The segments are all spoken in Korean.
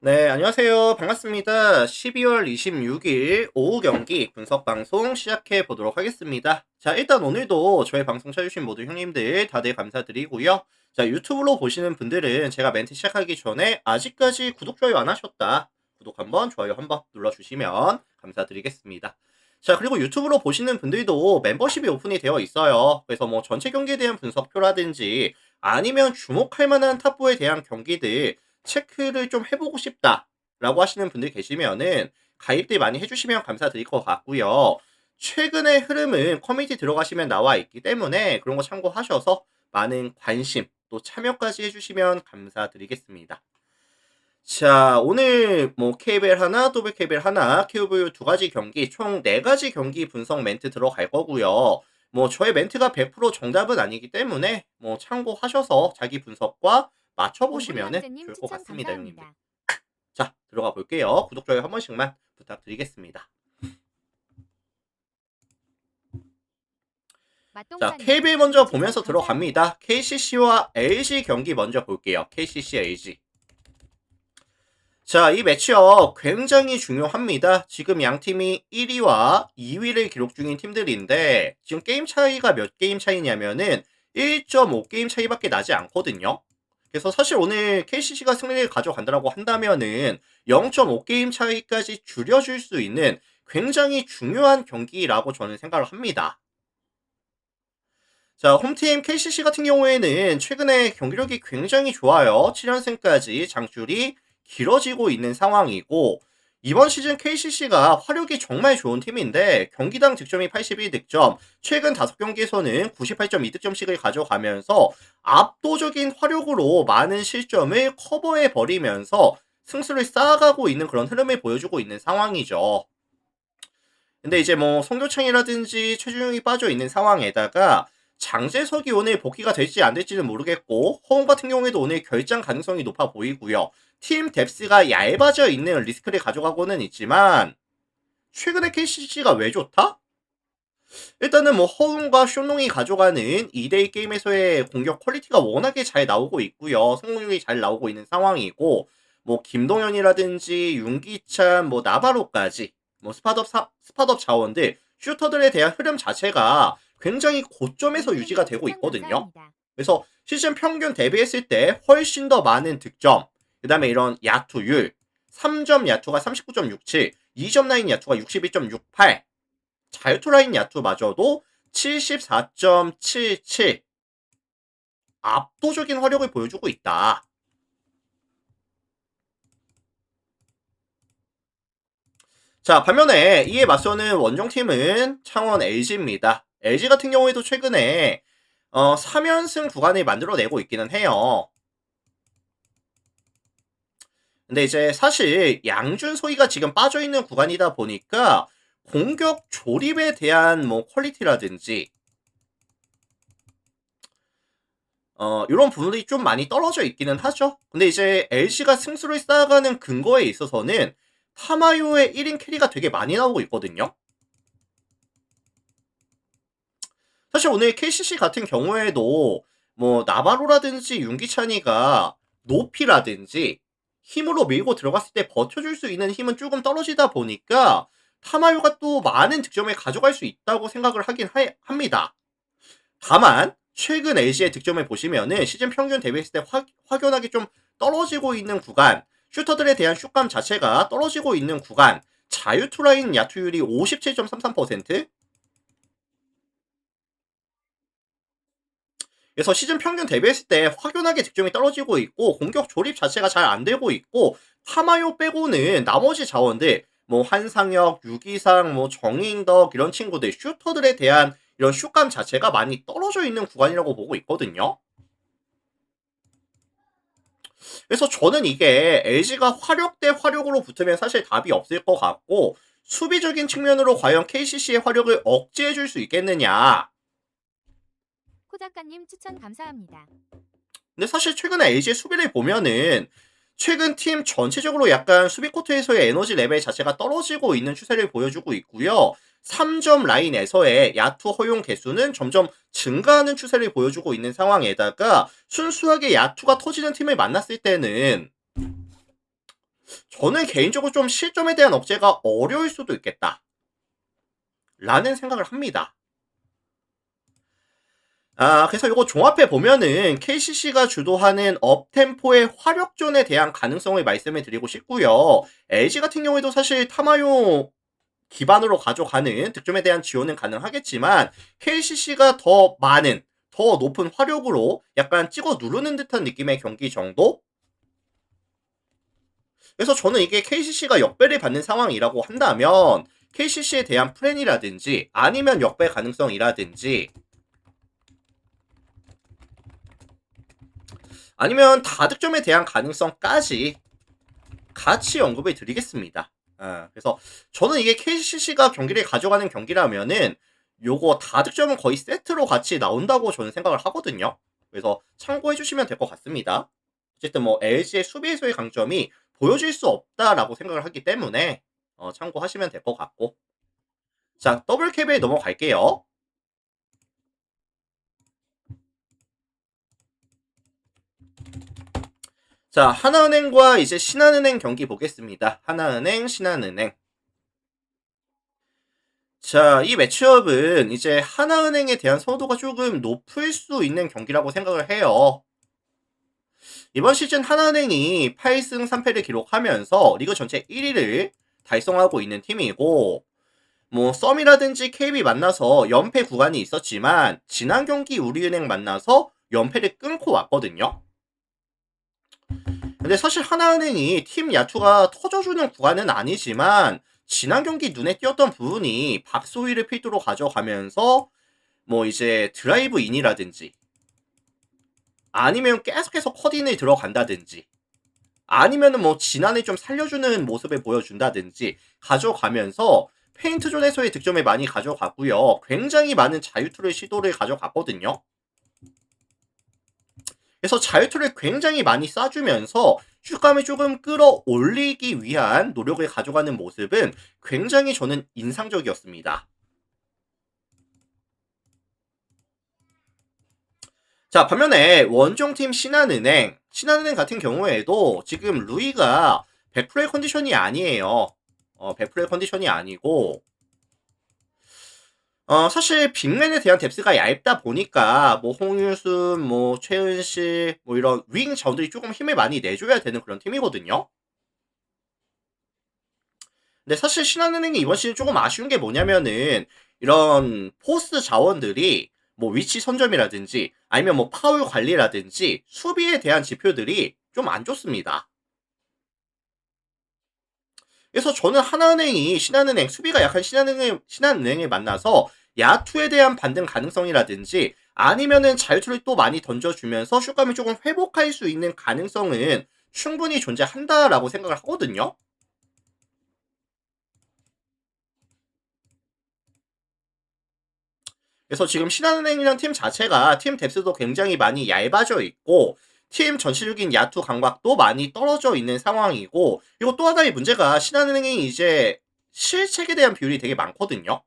네, 안녕하세요. 반갑습니다. 12월 26일 오후 경기 분석 방송 시작해 보도록 하겠습니다. 자, 일단 오늘도 저희 방송 찾으신 모든 형님들 다들 감사드리고요. 자, 유튜브로 보시는 분들은 제가 멘트 시작하기 전에 아직까지 구독, 좋아요 안 하셨다. 구독 한번, 좋아요 한번 눌러주시면 감사드리겠습니다. 자, 그리고 유튜브로 보시는 분들도 멤버십이 오픈이 되어 있어요. 그래서 뭐 전체 경기에 대한 분석표라든지 아니면 주목할 만한 탑부에 대한 경기들 체크를 좀 해보고 싶다라고 하시는 분들 계시면은 가입들 많이 해주시면 감사드릴 것 같고요. 최근의 흐름은 커뮤니티 들어가시면 나와 있기 때문에 그런 거 참고하셔서 많은 관심 또 참여까지 해주시면 감사드리겠습니다. 자, 오늘 뭐 KBL 하나, 더블 KBL 하나, KOV 두 가지 경기, 총 네 가지 경기 분석 멘트 들어갈 거고요. 뭐 저의 멘트가 100% 정답은 아니기 때문에 뭐 참고하셔서 자기 분석과 맞춰보시면은 공부리 좋을 것 같습니다, 형님들. 자, 들어가 볼게요. 구독, 좋아요 한 번씩만 부탁드리겠습니다. 자, KBL 먼저 보면서. 들어갑니다. KCC와 LG 경기 먼저 볼게요. KCC, LG. 자, 이 매치업 굉장히 중요합니다. 지금 양 팀이 1위와 2위를 기록 중인 팀들인데 지금 게임 차이가 몇 게임 차이냐면은 1.5게임 차이밖에 나지 않거든요. 그래서 사실 오늘 KCC가 승리를 가져간다라고 한다면은 0.5게임 차이까지 줄여줄 수 있는 굉장히 중요한 경기라고 저는 생각을 합니다. 자, 홈팀 KCC 같은 경우에는 최근에 경기력이 굉장히 좋아요. 7연승까지 장줄이 길어지고 있는 상황이고, 이번 시즌 KCC가 화력이 정말 좋은 팀인데, 경기당 득점이 81득점, 최근 5경기에서는 98.2득점씩을 가져가면서 압도적인 화력으로 많은 실점을 커버해 버리면서 승수를 쌓아가고 있는 그런 흐름을 보여주고 있는 상황이죠. 근데 이제 뭐 송교창이라든지 최준용이 빠져 있는 상황에다가 장재석이 오늘 복귀가 될지 안 될지는 모르겠고 허웅 같은 경우에도 오늘 결장 가능성이 높아 보이고요. 팀 뎁스가 얇아져 있는 리스크를 가져가고는 있지만 최근에 KCC가 왜 좋다? 일단은 뭐 허웅과 쇼농이 가져가는 2대2 게임에서의 공격 퀄리티가 워낙에 잘 나오고 있고요. 성공률이 잘 나오고 있는 상황이고 뭐 김동현이라든지 윤기찬 뭐 나바로까지 뭐 스팟업 사, 스팟업 자원들 슈터들에 대한 흐름 자체가 굉장히 고점에서 유지가 되고 있거든요. 그래서 시즌 평균 대비했을 때 훨씬 더 많은 득점, 그 다음에 이런 야투율, 3점 야투가 39.67, 2점 라인 야투가 61.68, 자유투 라인 야투마저도 74.77. 압도적인 화력을 보여주고 있다. 자, 반면에 이에 맞서는 원정팀은 창원 LG입니다. LG 같은 경우에도 최근에 어, 3연승 구간을 만들어내고 있기는 해요. 근데 이제 사실 양준 소희가 지금 빠져 있는 구간이다 보니까 공격 조립에 대한 뭐 퀄리티라든지 어, 이런 부분이 좀 많이 떨어져 있기는 하죠. 근데 이제 LG가 승수를 쌓아가는 근거에 있어서는 타마요의 1인 캐리가 되게 많이 나오고 있거든요. 사실 오늘 KCC 같은 경우에도 뭐 나바로라든지 윤기찬이가 높이라든지 힘으로 밀고 들어갔을 때 버텨줄 수 있는 힘은 조금 떨어지다 보니까 타마요가 또 많은 득점을 가져갈 수 있다고 생각을 하긴 하- 합니다. 다만 최근 LG의 득점을 보시면은 시즌 평균 대비했을 때 확, 확연하게 좀 떨어지고 있는 구간, 슈터들에 대한 슛감 자체가 떨어지고 있는 구간, 자유투 라인 야투율이 57.33%, 그래서 시즌 평균 대비했을 때 확연하게 득점이 떨어지고 있고 공격 조립 자체가 잘 안 되고 있고 파마요 빼고는 나머지 자원들 뭐 한상혁, 유기상, 뭐 정인덕 이런 친구들 슈터들에 대한 이런 슛감 자체가 많이 떨어져 있는 구간이라고 보고 있거든요. 그래서 저는 이게 LG가 화력 대 화력으로 붙으면 사실 답이 없을 것 같고 수비적인 측면으로 과연 KCC의 화력을 억제해 줄 수 있겠느냐 코 작가님 추천 감사합니다. 근데 사실 최근에 LG의 수비를 보면은 최근 팀 전체적으로 약간 수비 코트에서의 에너지 레벨 자체가 떨어지고 있는 추세를 보여주고 있고요. 3점 라인에서의 야투 허용 개수는 점점 증가하는 추세를 보여주고 있는 상황에다가 순수하게 야투가 터지는 팀을 만났을 때는 저는 개인적으로 좀 실점에 대한 억제가 어려울 수도 있겠다. 라는 생각을 합니다. 아, 그래서 이거 종합해 보면은 KCC가 주도하는 업템포의 화력존에 대한 가능성을 말씀을 드리고 싶고요. LG 같은 경우에도 사실 타마용 기반으로 가져가는 득점에 대한 지원은 가능하겠지만 KCC가 더 많은 더 높은 화력으로 약간 찍어 누르는 듯한 느낌의 경기 정도? 그래서 저는 이게 KCC가 역배를 받는 상황이라고 한다면 KCC에 대한 플랜이라든지 아니면 역배 가능성이라든지 아니면 다득점에 대한 가능성까지 같이 언급을 드리겠습니다. 아, 그래서 저는 이게 KCC가 경기를 가져가는 경기라면은 요거 다득점은 거의 세트로 같이 나온다고 저는 생각을 하거든요. 그래서 참고해 주시면 될 것 같습니다. 어쨌든 뭐 LG의 수비에서의 강점이 보여줄 수 없다라고 생각을 하기 때문에 어, 참고하시면 될 것 같고 자 더블 캡에 넘어갈게요. 자, 하나은행과 이제 신한은행 경기 보겠습니다. 하나은행, 신한은행. 자, 이 매치업은 이제 하나은행에 대한 선호도가 조금 높을 수 있는 경기라고 생각을 해요. 이번 시즌 하나은행이 8승 3패를 기록하면서 리그 전체 1위를 달성하고 있는 팀이고, 뭐, 썸이라든지 KB 만나서 연패 구간이 있었지만, 지난 경기 우리은행 만나서 연패를 끊고 왔거든요. 근데 사실 하나은행이 팀 야투가 터져주는 구간은 아니지만 지난 경기 눈에 띄었던 부분이 박소희를 필두로 가져가면서 뭐 이제 드라이브 인이라든지 아니면 계속해서 커딘을 들어간다든지 아니면은 뭐 지난해 좀 살려주는 모습을 보여준다든지 가져가면서 페인트 존에서의 득점을 많이 가져갔고요. 굉장히 많은 자유투를 시도를 가져갔거든요. 그래서 자유투를 굉장히 많이 쏴주면서 슛감을 조금 끌어올리기 위한 노력을 가져가는 모습은 굉장히 저는 인상적이었습니다. 자, 반면에 원정팀 신한은행, 신한은행 같은 경우에도 지금 루이가 100% 컨디션이 아니에요. 어, 100% 컨디션이 아니고, 어, 사실 빅맨에 대한 뎁스가 얇다 보니까 뭐 홍유순, 뭐 최은실, 뭐 이런 윙 자원들이 조금 힘을 많이 내줘야 되는 그런 팀이거든요. 근데 사실 신한은행이 이번 시즌 조금 아쉬운 게 뭐냐면은 이런 포스 자원들이 뭐 위치 선점이라든지 아니면 뭐 파울 관리라든지 수비에 대한 지표들이 좀 안 좋습니다. 그래서 저는 하나은행이 신한은행 수비가 약한 신한은행 신한은행을 만나서 야투에 대한 반등 가능성이라든지 아니면은 자유투를 또 많이 던져주면서 슛감을 조금 회복할 수 있는 가능성은 충분히 존재한다라고 생각을 하거든요. 그래서 지금 신한은행이란 팀 자체가 팀 뎁스도 굉장히 많이 얇아져 있고 팀 전체적인 야투 감각도 많이 떨어져 있는 상황이고 그리고 또 하나의 문제가 신한은행이 이제 실책에 대한 비율이 되게 많거든요.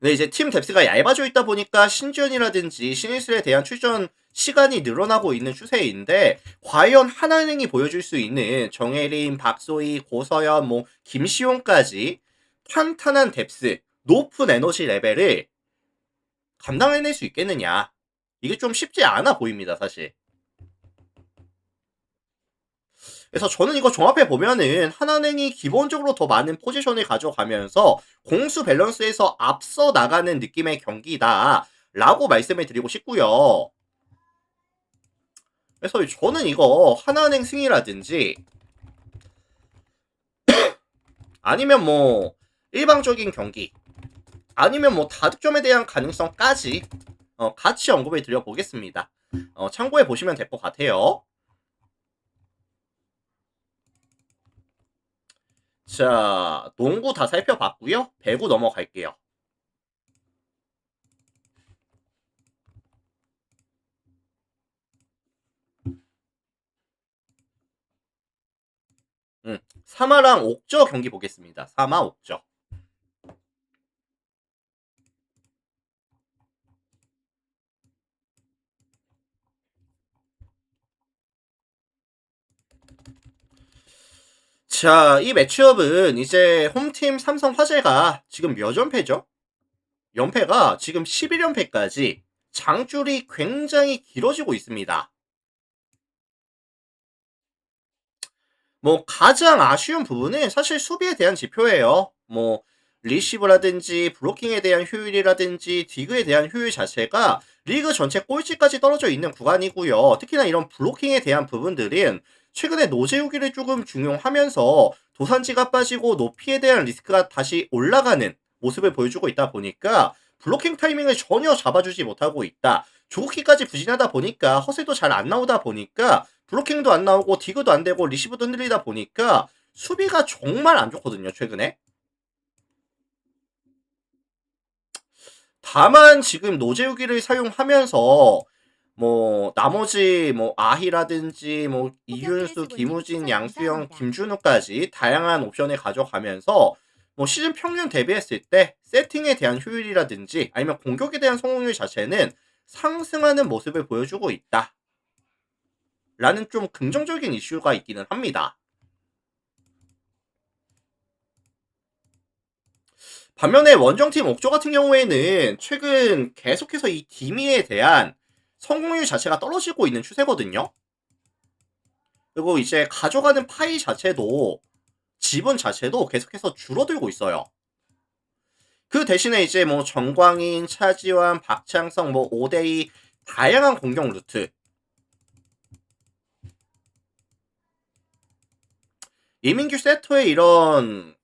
근데 이제 팀 뎁스가 얇아져 있다 보니까 신지현이라든지 신일슬에 대한 출전 시간이 늘어나고 있는 추세인데 과연 하나은행이 보여줄 수 있는 정혜린, 박소희, 고서연, 뭐 김시용까지 탄탄한 뎁스, 높은 에너지 레벨을 감당해낼 수 있겠느냐. 이게 좀 쉽지 않아 보입니다, 사실. 그래서 저는 이거 종합해 보면은 하나은행이 기본적으로 더 많은 포지션을 가져가면서 공수 밸런스에서 앞서 나가는 느낌의 경기다라고 말씀을 드리고 싶고요. 그래서 저는 이거 하나은행 승이라든지 아니면 뭐 일방적인 경기 아니면 뭐 다득점에 대한 가능성까지 어, 같이 언급을 드려보겠습니다. 어, 참고해 보시면 될 것 같아요. 자, 농구 다 살펴봤고요. 배구 넘어갈게요. 음, 사마랑 옥저 경기 보겠습니다. 사마 옥저. 자, 이 매치업은 이제 홈팀 삼성 화재가 지금 몇 연패죠? 연패가 지금 11연패까지 장줄이 굉장히 길어지고 있습니다. 뭐 가장 아쉬운 부분은 사실 수비에 대한 지표예요. 뭐 리시브라든지 블로킹에 대한 효율이라든지 디그에 대한 효율 자체가 리그 전체 꼴찌까지 떨어져 있는 구간이고요. 특히나 이런 블로킹에 대한 부분들은 최근에 노재우기를 조금 중용하면서 도산지가 빠지고 높이에 대한 리스크가 다시 올라가는 모습을 보여주고 있다 보니까 블로킹 타이밍을 전혀 잡아주지 못하고 있다. 조국키까지 부진하다 보니까 허세도 잘 안 나오다 보니까 블로킹도 안 나오고 디그도 안 되고 리시브도 흔들리다 보니까 수비가 정말 안 좋거든요, 최근에. 다만 지금 노재욱이를 사용하면서 뭐 나머지 뭐 아희라든지 뭐 이윤수, 김우진, 양수영, 김준우까지 다양한 옵션을 가져가면서 뭐 시즌 평균 대비했을 때 세팅에 대한 효율이라든지 아니면 공격에 대한 성공률 자체는 상승하는 모습을 보여주고 있다. 라는 좀 긍정적인 이슈가 있기는 합니다. 반면에 원정팀 옥조 같은 경우에는 최근 계속해서 이 디미에 대한 성공률 자체가 떨어지고 있는 추세거든요. 그리고 이제 가져가는 파이 자체도 지분 자체도 계속해서 줄어들고 있어요. 그 대신에 이제 뭐 정광인, 차지환, 박창성, 뭐 오데이 다양한 공격 루트 이민규 세터의 이런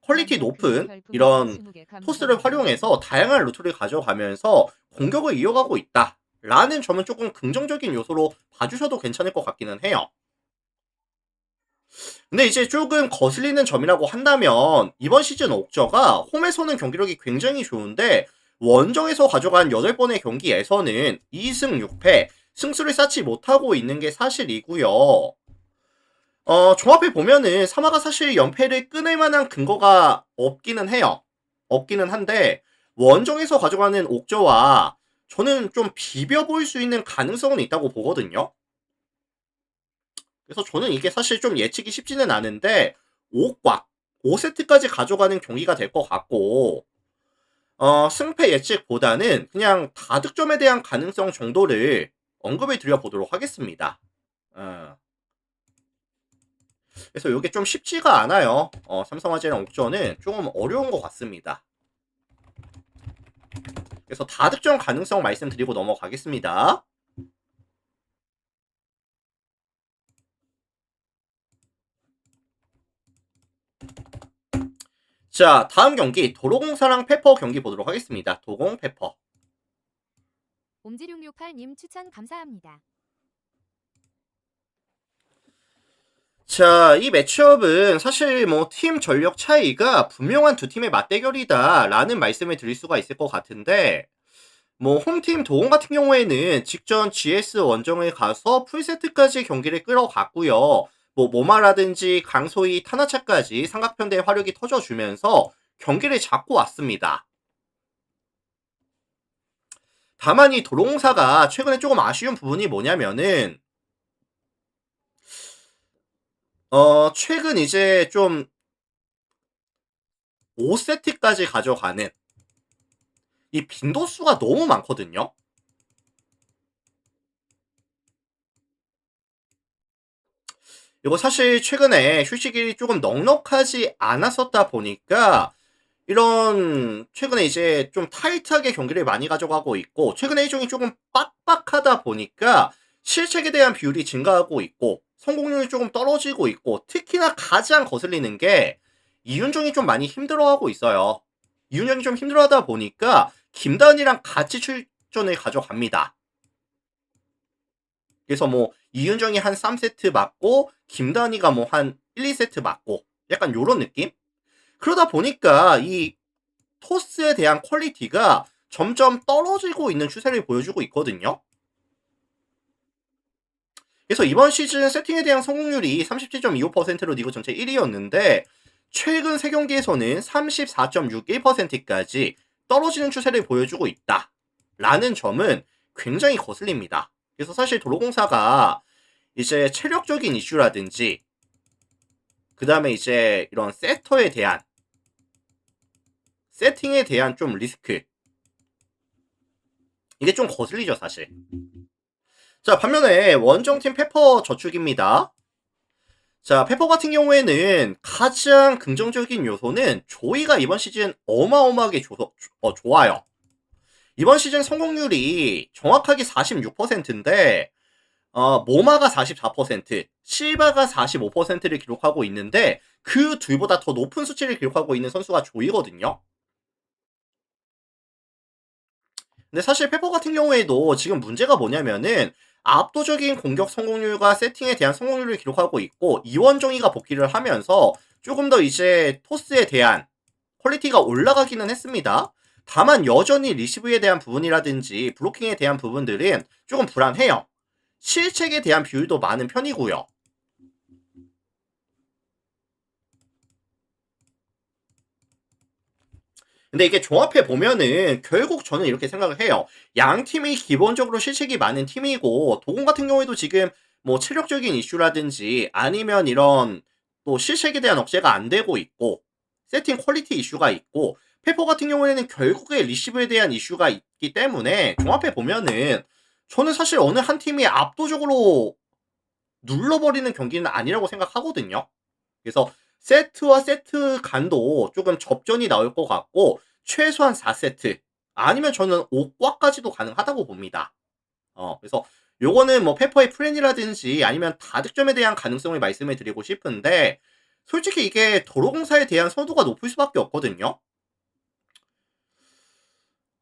퀄리티 높은 이런 토스를 활용해서 다양한 루트를 가져가면서 공격을 이어가고 있다. 라는 점은 조금 긍정적인 요소로 봐주셔도 괜찮을 것 같기는 해요. 근데 이제 조금 거슬리는 점이라고 한다면 이번 시즌 옥저가 홈에서는 경기력이 굉장히 좋은데 원정에서 가져간 8번의 경기에서는 2승 6패 승수를 쌓지 못하고 있는 게 사실이고요. 어, 종합해 보면은 사마가 사실 연패를 끊을 만한 근거가 없기는 해요. 없기는 한데 원정에서 가져가는 옥저와 저는 좀 비벼 볼수 있는 가능성은 있다고 보거든요. 그래서 저는 이게 사실 좀 예측이 쉽지는 않은데 5꽉 5세트까지 가져가는 경기가 될 것 같고 어, 승패 예측보다는 그냥 다득점에 대한 가능성 정도를 언급을 드려보도록 하겠습니다. 어. 그래서 이게 좀 쉽지가 않아요. 어, 삼성화재랑 옥저는 조금 어려운 것 같습니다. 그래서 다득점 가능성 말씀드리고 넘어가겠습니다. 자, 다음 경기 도로공사랑 페퍼 경기 보도록 하겠습니다. 도공 페퍼. 옴지668님 추천 감사합니다. 자, 이 매치업은 사실 뭐 팀 전력 차이가 분명한 두 팀의 맞대결이다라는 말씀을 드릴 수가 있을 것 같은데 뭐 홈팀 도공 같은 경우에는 직전 GS 원정에 가서 풀세트까지 경기를 끌어갔고요. 뭐 모마라든지 강소희, 타나차까지 삼각편대 화력이 터져주면서 경기를 잡고 왔습니다. 다만 이 도롱사가 최근에 조금 아쉬운 부분이 뭐냐면은 어 최근 이제 좀 5세트까지 가져가는 이 빈도수가 너무 많거든요. 이거 사실 최근에 휴식이 조금 넉넉하지 않았었다 보니까 이런 최근에 이제 좀 타이트하게 경기를 많이 가져가고 있고 최근에 일종이 조금 빡빡하다 보니까 실책에 대한 비율이 증가하고 있고 성공률이 조금 떨어지고 있고 특히나 가장 거슬리는 게 이윤종이 좀 많이 힘들어하고 있어요. 이윤종이 좀 힘들어하다 보니까 김다은이랑 같이 출전을 가져갑니다. 그래서 뭐 이윤정이 한 3세트 맞고 김다은이가 뭐 한 1, 2세트 맞고 약간 요런 느낌? 그러다 보니까 이 토스에 대한 퀄리티가 점점 떨어지고 있는 추세를 보여주고 있거든요. 그래서 이번 시즌 세팅에 대한 성공률이 37.25%로 리그 전체 1위였는데 최근 3경기에서는 34.61%까지 떨어지는 추세를 보여주고 있다. 라는 점은 굉장히 거슬립니다. 그래서 사실 도로공사가 이제 체력적인 이슈라든지 그 다음에 이제 이런 세터에 대한 세팅에 대한 좀 리스크 이게 좀 거슬리죠 사실 자 반면에 원정팀 페퍼 저축입니다 자 페퍼 같은 경우에는 가장 긍정적인 요소는 조이가 이번 시즌 어마어마하게 조, 어, 좋아요 이번 시즌 성공률이 정확하게 46%인데 어, 모마가 44%, 실바가 45%를 기록하고 있는데 그 둘보다 더 높은 수치를 기록하고 있는 선수가 조이거든요. 근데 사실 페퍼 같은 경우에도 지금 문제가 뭐냐면은 압도적인 공격 성공률과 세팅에 대한 성공률을 기록하고 있고 이원종이가 복귀를 하면서 조금 더 이제 토스에 대한 퀄리티가 올라가기는 했습니다. 다만 여전히 리시브에 대한 부분이라든지 블로킹에 대한 부분들은 조금 불안해요. 실책에 대한 비율도 많은 편이고요. 근데 이게 종합해 보면은 결국 저는 이렇게 생각을 해요. 양 팀이 기본적으로 실책이 많은 팀이고 도공 같은 경우에도 지금 뭐 체력적인 이슈라든지 아니면 이런 또 실책에 대한 억제가 안 되고 있고 세팅 퀄리티 이슈가 있고 페퍼 같은 경우에는 결국에 리시브에 대한 이슈가 있기 때문에 종합해 보면은 저는 사실 어느 한 팀이 압도적으로 눌러버리는 경기는 아니라고 생각하거든요. 그래서 세트와 세트 간도 조금 접전이 나올 것 같고 최소한 4세트 아니면 저는 5과까지도 가능하다고 봅니다. 어, 그래서 요거는 뭐 페퍼의 플랜이라든지 아니면 다득점에 대한 가능성을 말씀을 드리고 싶은데 솔직히 이게 도로공사에 대한 선호도가 높을 수밖에 없거든요.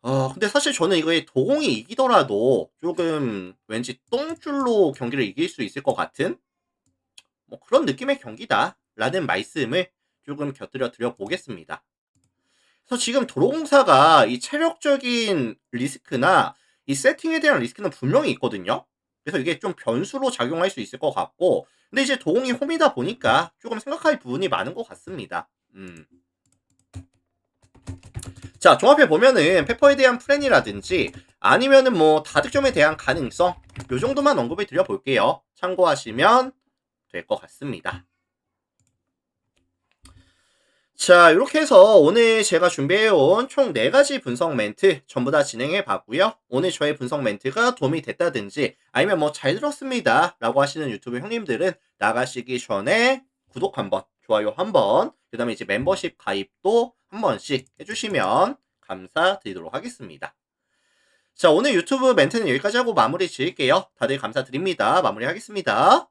어, 근데 사실 저는 이거에 도공이 이기더라도 조금 왠지 똥줄로 경기를 이길 수 있을 것 같은 뭐 그런 느낌의 경기다 라는 말씀을 조금 곁들여 드려 보겠습니다. 그래서 지금 도로공사가 이 체력적인 리스크나 이 세팅에 대한 리스크는 분명히 있거든요. 그래서 이게 좀 변수로 작용할 수 있을 것 같고, 근데 이제 도공이 홈이다 보니까 조금 생각할 부분이 많은 것 같습니다. 음. 자, 종합해 보면은 페퍼에 대한 플랜이라든지 아니면은 뭐 다득점에 대한 가능성 요 정도만 언급을 드려 볼게요. 참고하시면 될 것 같습니다. 자, 이렇게 해서 오늘 제가 준비해온 총 4가지 분석 멘트 전부 다 진행해 봤고요. 오늘 저의 분석 멘트가 도움이 됐다든지 아니면 뭐 잘 들었습니다 라고 하시는 유튜브 형님들은 나가시기 전에 구독 한번, 좋아요 한번, 그 다음에 이제 멤버십 가입도 한 번씩 해주시면 감사드리도록 하겠습니다. 자, 오늘 유튜브 멘트는 여기까지 하고 마무리 지을게요. 다들 감사드립니다. 마무리 하겠습니다.